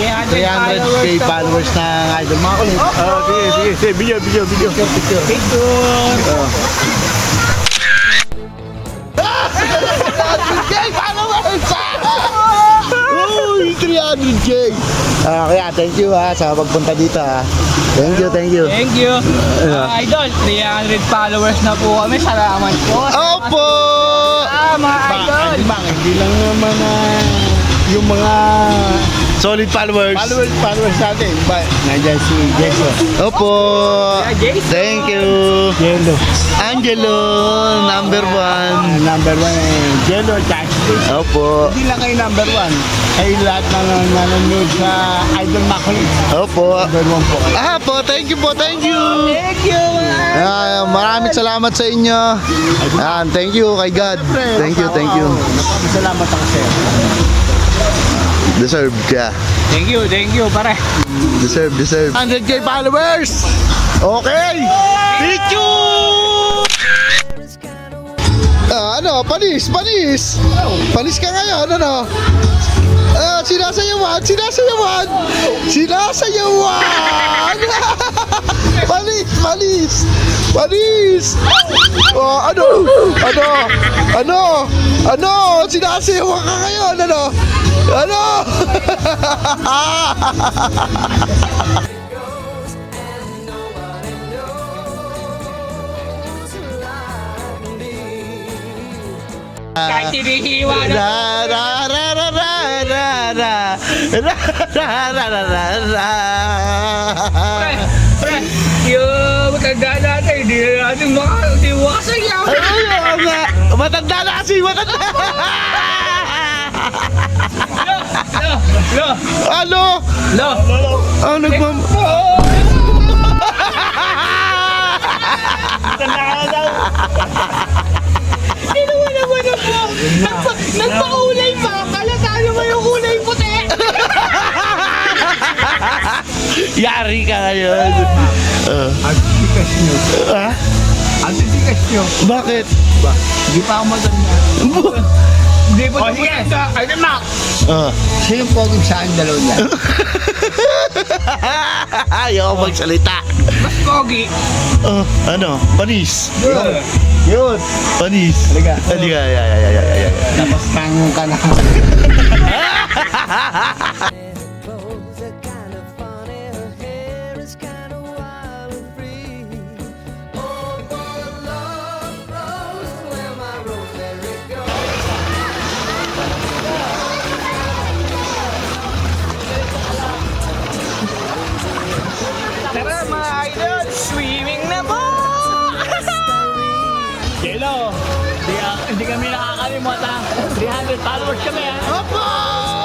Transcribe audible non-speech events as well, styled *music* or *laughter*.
300k followers ng idol. Mga kulit. Oh, sige, sige, sige. Video, video, video. Picture, picture. Picture. 300k followers! Uy, 300k! Ah, kaya thank you ha sa pagpunta dito ha. Thank you, thank you. Thank you. Mga idol, 300 followers na po kami. Salamat po. Opo! Ah, mga idol. Ba, hindi lang naman ah, yung mga Solid followers. followers, followers natin. Ba, nandiyan si Jason. Opo! Thank you! Jello. Angelo, number one. Ah, number one eh, Jello Jason. Opo. Hindi lang kayo number one. Kayo lahat na nanonood sa Idol Makulit. Opo. Number one po kayo. Ah po, thank you po, thank you. Thank you. Ah, maraming salamat sa inyo. Ah, thank you kay God. Thank you, thank you. Salamat ako sa'yo. Deserve ka. Thank you, thank you, pare. Deserve, deserve. 100k followers! Okay! Picture! Ah, ano? Panis, panis! Panis ka ngayon, ano? Ah, sinasayawan, sinasayawan! Sinasayawan! Panis! Oh, ano? Ano? Ano? Ano? Sinasayawan ka ngayon, ano? Ano? Kahit hinihiwa na. Ra ra ra ra ra ra ra ra ra ra ra ra ra Pre, pre, yung matanda Matanda na kasi, matanda. Lo, lo, Ano? lo. Ah, nagmam... Sino mo naman ako? Nagpa, nagpakulay pa. Kalatayo mo yung kulay puti. Yari ka ngayon. Ah. Ang tikas nyo. ah? Ang nyo. Bakit? Hindi pa ako maganda. *laughs* Hindi po oh, sige. Ay, na. Ah. Sino yung poging sa akin dalaw niya? *laughs* Ayaw ko magsalita. Mas pogi. Ah, ano? Panis. Yun. Panis. Halika. Halika. Ay, ay, ay, ay, ay, ay. Tapos tangon ka na. *laughs* Hello! Hindi, hindi kami nakakalimutan. 300 followers kami ha. Opo!